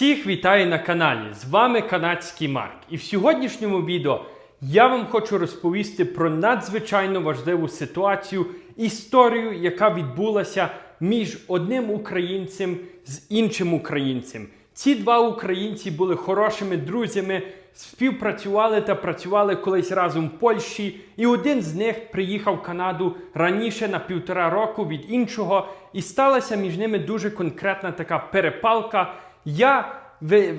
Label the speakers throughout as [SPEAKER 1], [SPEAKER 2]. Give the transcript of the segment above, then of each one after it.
[SPEAKER 1] Всіх вітаю на каналі! З вами канадський Марк. І в сьогоднішньому відео я вам хочу розповісти про надзвичайно важливу ситуацію, історію, яка відбулася між одним українцем з іншим українцем. Ці два українці були хорошими друзями, співпрацювали та працювали колись разом в Польщі, і один з них приїхав в Канаду раніше на півтора року від іншого, і сталася між ними дуже конкретна така перепалка. Я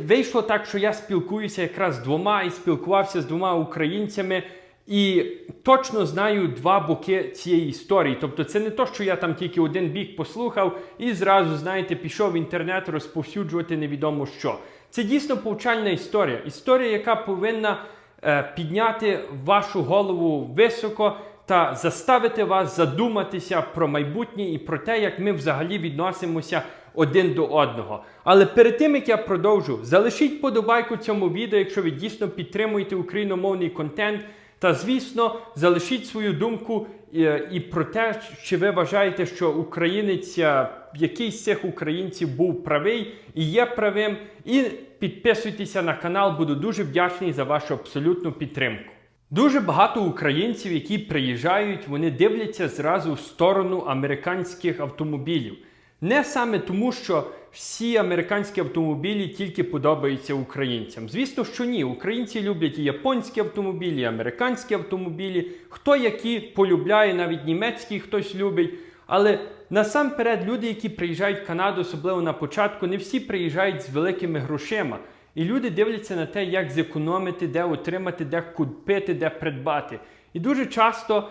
[SPEAKER 1] вийшло так, що я спілкуюся якраз з двома і спілкувався з двома українцями. І точно знаю два боки цієї історії. Тобто, це не то, що я там тільки один бік послухав і зразу, знаєте, пішов в інтернет розповсюджувати невідомо що. Це дійсно повчальна історія. Історія, яка повинна е, підняти вашу голову високо та заставити вас задуматися про майбутнє і про те, як ми взагалі відносимося один до одного. Але перед тим як я продовжу, залишіть подобайку цьому відео, якщо ви дійсно підтримуєте україномовний контент. Та звісно, залишіть свою думку е, і про те, чи ви вважаєте, що українець, е, якийсь з цих українців був правий і є правим. І підписуйтеся на канал, буду дуже вдячний за вашу абсолютну підтримку. Дуже багато українців, які приїжджають, вони дивляться зразу в сторону американських автомобілів. Не саме тому, що всі американські автомобілі тільки подобаються українцям. Звісно, що ні. Українці люблять і японські автомобілі, і американські автомобілі. Хто які полюбляє, навіть німецький хтось любить. Але насамперед люди, які приїжджають в Канаду, особливо на початку, не всі приїжджають з великими грошима. І люди дивляться на те, як зекономити, де отримати, де купити, де придбати. І дуже часто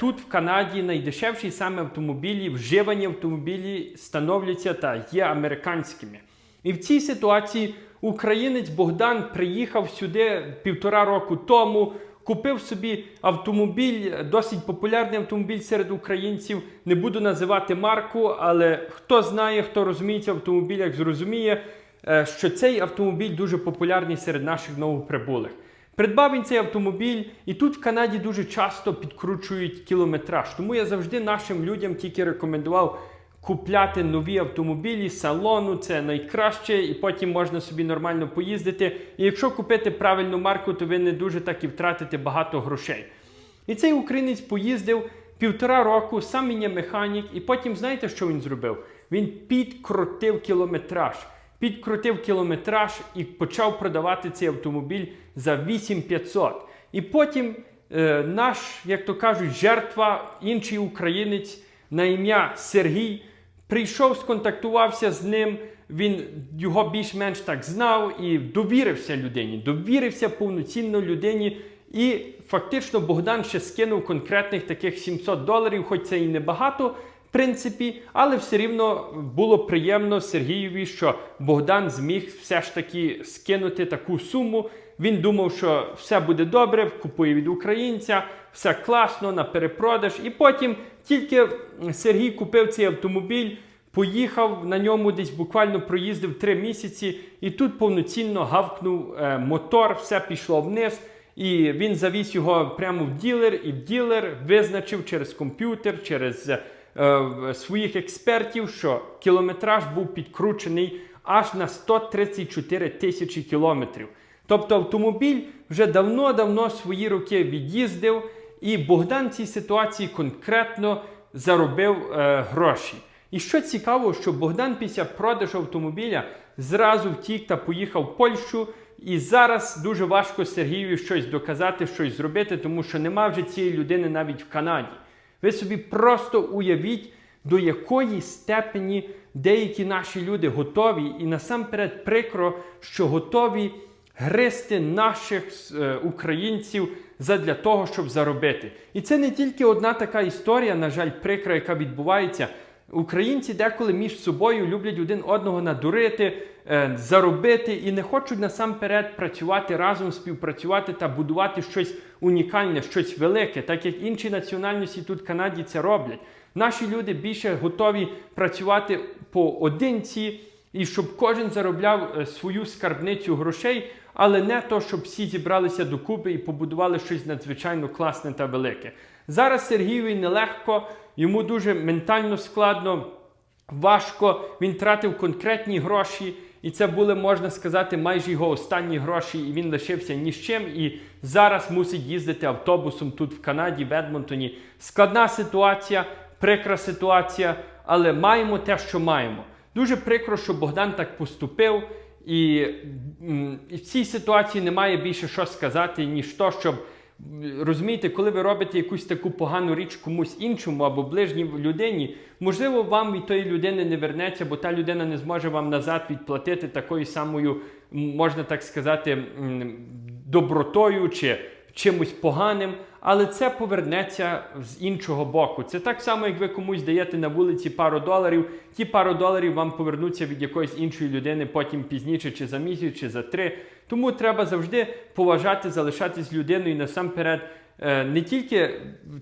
[SPEAKER 1] тут в Канаді найдешевші саме автомобілі, вживані автомобілі становляться та є американськими. І в цій ситуації українець Богдан приїхав сюди півтора року тому. Купив собі автомобіль, досить популярний автомобіль серед українців. Не буду називати марку, але хто знає, хто розуміється в автомобілях, зрозуміє, е, що цей автомобіль дуже популярний серед наших новоприбулих. Придбав він цей автомобіль, і тут в Канаді дуже часто підкручують кілометраж. Тому я завжди нашим людям тільки рекомендував купляти нові автомобілі салону, це найкраще, і потім можна собі нормально поїздити. І якщо купити правильну марку, то ви не дуже так і втратите багато грошей. І цей українець поїздив півтора року, сам він механік, і потім знаєте, що він зробив? Він підкрутив кілометраж. Підкрутив кілометраж і почав продавати цей автомобіль за 8500. І потім е, наш, як то кажуть, жертва, інший українець на ім'я Сергій прийшов, сконтактувався з ним. Він його більш-менш так знав і довірився людині, довірився повноцінно людині. І фактично Богдан ще скинув конкретних таких 700 доларів, хоч це і небагато, принципі, але все рівно було приємно Сергієві, що Богдан зміг все ж таки скинути таку суму. Він думав, що все буде добре, купує від українця, все класно на перепродаж. І потім тільки Сергій купив цей автомобіль. Поїхав на ньому десь буквально проїздив три місяці, і тут повноцінно гавкнув е, мотор, все пішло вниз. І він завіз його прямо в ділер, і в ділер визначив через комп'ютер, через е, своїх експертів, що кілометраж був підкручений аж на 134 тисячі кілометрів. Тобто автомобіль вже давно-давно свої роки від'їздив, і Богдан цій ситуації конкретно заробив е, гроші. І що цікаво, що Богдан після продажу автомобіля зразу втік та поїхав в Польщу. І зараз дуже важко Сергію щось доказати, щось зробити, тому що нема вже цієї людини навіть в Канаді. Ви собі просто уявіть, до якої степені деякі наші люди готові, і насамперед прикро, що готові гристи наших е, українців задля того, щоб заробити. І це не тільки одна така історія, на жаль, прикра, яка відбувається. Українці деколи між собою люблять один одного надурити, е, заробити і не хочуть насамперед працювати разом, співпрацювати та будувати щось унікальне, щось велике, так як інші національності тут в Канаді це роблять. Наші люди більше готові працювати поодинці і щоб кожен заробляв е, свою скарбницю грошей, але не то, щоб всі зібралися докупи і побудували щось надзвичайно класне та велике. Зараз Сергієві нелегко, йому дуже ментально складно, важко, він тратив конкретні гроші. і це були, можна сказати, майже його останні гроші, і він лишився ні з чим. І зараз мусить їздити автобусом тут в Канаді, в Едмонтоні. Складна ситуація, прикра ситуація, але маємо те, що маємо. Дуже прикро, що Богдан так поступив, і, і в цій ситуації немає більше що сказати, ніж то, щоб розумієте, коли ви робите якусь таку погану річ комусь іншому або ближній людині, можливо, вам від тої людини не вернеться, бо та людина не зможе вам назад відплатити такою самою, можна так сказати, добротою чи чимось поганим, але це повернеться з іншого боку. Це так само, як ви комусь даєте на вулиці пару доларів. Ті пару доларів вам повернуться від якоїсь іншої людини потім пізніше, чи за місяць, чи за три. Тому треба завжди поважати, залишатись людиною і насамперед. е, Не тільки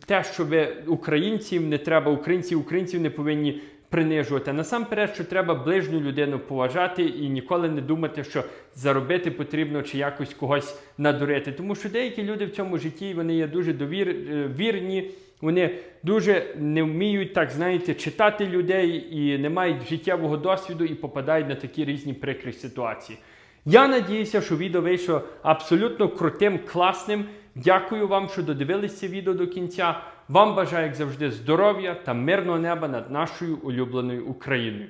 [SPEAKER 1] те, що ви українців не треба, українці українців не повинні принижувати. Насамперед, що треба ближню людину поважати і ніколи не думати, що заробити потрібно чи якось когось надурити. Тому що деякі люди в цьому житті вони є дуже довір, е, вірні, вони дуже не вміють так, знаєте, читати людей і не мають життєвого досвіду і попадають на такі різні прикрі ситуації. Я надіюся, що відео вийшло абсолютно крутим, класним. Дякую вам, що додивилися відео до кінця. Вам бажаю, як завжди, здоров'я та мирного неба над нашою улюбленою Україною.